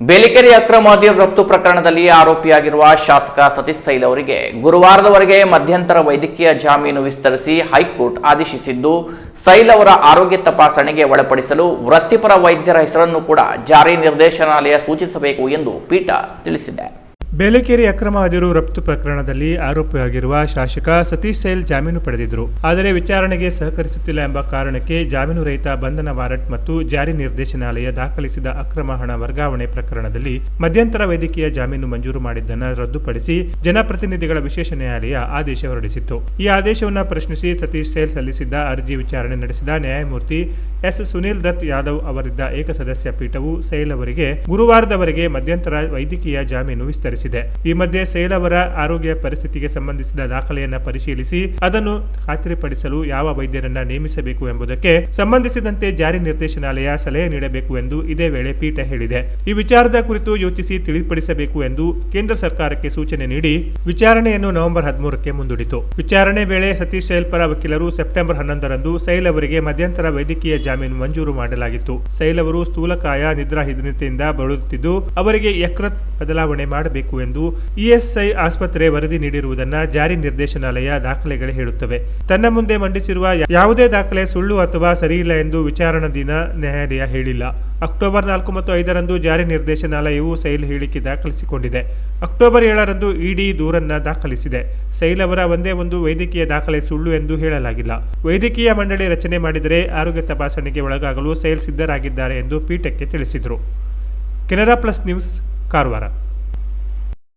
ಬೇಲಿಕೆರೆ ಅಕ್ರಮ ಮದ್ಯ ರಫ್ತು ಪ್ರಕರಣದಲ್ಲಿ ಆರೋಪಿಯಾಗಿರುವ ಶಾಸಕ ಸತೀಶ್ ಸೈಲ್ ಅವರಿಗೆ ಗುರುವಾರದವರೆಗೆ ಮಧ್ಯಂತರ ವೈದ್ಯಕೀಯ ಜಾಮೀನು ವಿಸ್ತರಿಸಿ ಹೈಕೋರ್ಟ್ ಆದೇಶಿಸಿದ್ದು ಸೈಲ್ ಅವರ ಆರೋಗ್ಯ ತಪಾಸಣೆಗೆ ಒಳಪಡಿಸಲು ವೃತ್ತಿಪರ ವೈದ್ಯರ ಹೆಸರನ್ನು ಕೂಡ ಜಾರಿ ನಿರ್ದೇಶನಾಲಯ ಸೂಚಿಸಬೇಕು ಎಂದು ಪೀಠ ತಿಳಿಸಿದೆ. ಬೇಲೆಕೇರಿ ಅಕ್ರಮ ಅದಿರು ರಫ್ತು ಪ್ರಕರಣದಲ್ಲಿ ಆರೋಪಿಯಾಗಿರುವ ಶಾಸಕ ಸತೀಶ್ ಸೈಲ್ ಜಾಮೀನು ಪಡೆದಿದ್ದರು. ಆದರೆ ವಿಚಾರಣೆಗೆ ಸಹಕರಿಸುತ್ತಿಲ್ಲ ಎಂಬ ಕಾರಣಕ್ಕೆ ಜಾಮೀನು ರಹಿತ ಬಂಧನ ವಾರಂಟ್ ಮತ್ತು ಜಾರಿ ನಿರ್ದೇಶನಾಲಯ ದಾಖಲಿಸಿದ ಅಕ್ರಮ ಹಣ ವರ್ಗಾವಣೆ ಪ್ರಕರಣದಲ್ಲಿ ಮಧ್ಯಂತರ ವೈದ್ಯಕೀಯ ಜಾಮೀನು ಮಂಜೂರು ಮಾಡಿದ್ದನ್ನು ರದ್ದುಪಡಿಸಿ ಜನಪ್ರತಿನಿಧಿಗಳ ವಿಶೇಷ ನ್ಯಾಯಾಲಯ ಆದೇಶ ಹೊರಡಿಸಿತ್ತು. ಈ ಆದೇಶವನ್ನು ಪ್ರಶ್ನಿಸಿ ಸತೀಶ್ ಸೈಲ್ ಸಲ್ಲಿಸಿದ್ದ ಅರ್ಜಿ ವಿಚಾರಣೆ ನಡೆಸಿದ ನ್ಯಾಯಮೂರ್ತಿ ಎಸ್. ಸುನೀಲ್ ದತ್ ಯಾದವ್ ಅವರಿದ್ದ ಏಕಸದಸ್ಯ ಪೀಠವು ಸೈಲ್ ಅವರಿಗೆ ಗುರುವಾರದವರೆಗೆ ಮಧ್ಯಂತರ ವೈದ್ಯಕೀಯ ಜಾಮೀನು ವಿಸ್ತರಿಸಿದೆ ಈ ಮಧ್ಯೆ ಸೇಲ್ ಅವರ ಆರೋಗ್ಯ ಪರಿಸ್ಥಿತಿಗೆ ಸಂಬಂಧಿಸಿದ ದಾಖಲೆಯನ್ನು ಪರಿಶೀಲಿಸಿ ಅದನ್ನು ಖಾತ್ರಿಪಡಿಸಲು ಯಾವ ವೈದ್ಯರನ್ನ ನೇಮಿಸಬೇಕು ಎಂಬುದಕ್ಕೆ ಸಂಬಂಧಿಸಿದಂತೆ ಜಾರಿ ನಿರ್ದೇಶನಾಲಯ ಸಲಹೆ ನೀಡಬೇಕು ಎಂದು ಇದೇ ವೇಳೆ ಪೀಠ ಹೇಳಿದೆ. ಈ ವಿಚಾರದ ಕುರಿತು ಯೋಚಿಸಿ ತಿಳಿಪಡಿಸಬೇಕು ಎಂದು ಕೇಂದ್ರ ಸರ್ಕಾರಕ್ಕೆ ಸೂಚನೆ ನೀಡಿ ವಿಚಾರಣೆಯನ್ನು ನವೆಂಬರ್ ಹದಿಮೂರಕ್ಕೆ ಮುಂದೂಡಿತು. ವಿಚಾರಣೆ ವೇಳೆ ಸತೀಶ್ ಸೈಲ್ ಪರ ವಕೀಲರು ಸೆಪ್ಟೆಂಬರ್ ಹನ್ನೊಂದರಂದು ಸೈಲ್ ಅವರಿಗೆ ಮಧ್ಯಂತರ ವೈದ್ಯಕೀಯ ಜಾಮೀನು ಮಂಜೂರು ಮಾಡಲಾಗಿತ್ತು. ಸೈಲ್ ಅವರು ಸ್ಥೂಲಕಾಯ, ನಿದ್ರಾಹೀನತೆಯಿಂದ ಬಳಲುತ್ತಿದ್ದು, ಅವರಿಗೆ ಯಕೃತ್ ಬದಲಾವಣೆ ಮಾಡಬೇಕು ಎಂದು ಇಎಸ್ಐ ಆಸ್ಪತ್ರೆ ವರದಿ ನೀಡಿರುವುದನ್ನು ಜಾರಿ ನಿರ್ದೇಶನಾಲಯ ದಾಖಲೆಗಳು ಹೇಳುತ್ತವೆ. ತನ್ನ ಮುಂದೆ ಮಂಡಿಸಿರುವ ಯಾವುದೇ ದಾಖಲೆ ಸುಳ್ಳು ಅಥವಾ ಸರಿಯಿಲ್ಲ ಎಂದು ವಿಚಾರಣಾ ದಿನ ನ್ಯಾಯಾಲಯ ಹೇಳಿಲ್ಲ. ಅಕ್ಟೋಬರ್ ನಾಲ್ಕು ಮತ್ತು ಐದರಂದು ಜಾರಿ ನಿರ್ದೇಶನಾಲಯವು ಸೈಲ್ ಹೇಳಿಕೆ ದಾಖಲಿಸಿಕೊಂಡಿದೆ. ಅಕ್ಟೋಬರ್ ಏಳರಂದು ಇಡಿ ದೂರನ್ನ ದಾಖಲಿಸಿದೆ. ಸೈಲ್ ಅವರ ಒಂದೇ ಒಂದು ವೈದ್ಯಕೀಯ ದಾಖಲೆ ಸುಳ್ಳು ಎಂದು ಹೇಳಲಾಗಿಲ್ಲ. ವೈದ್ಯಕೀಯ ಮಂಡಳಿ ರಚನೆ ಮಾಡಿದರೆ ಆರೋಗ್ಯ ತಪಾಸಣೆಗೆ ಒಳಗಾಗಲು ಸೈಲ್ ಸಿದ್ಧರಾಗಿದ್ದಾರೆ ಎಂದು ಪೀಠಕ್ಕೆ ತಿಳಿಸಿದರು. Canara plus news, Karwar.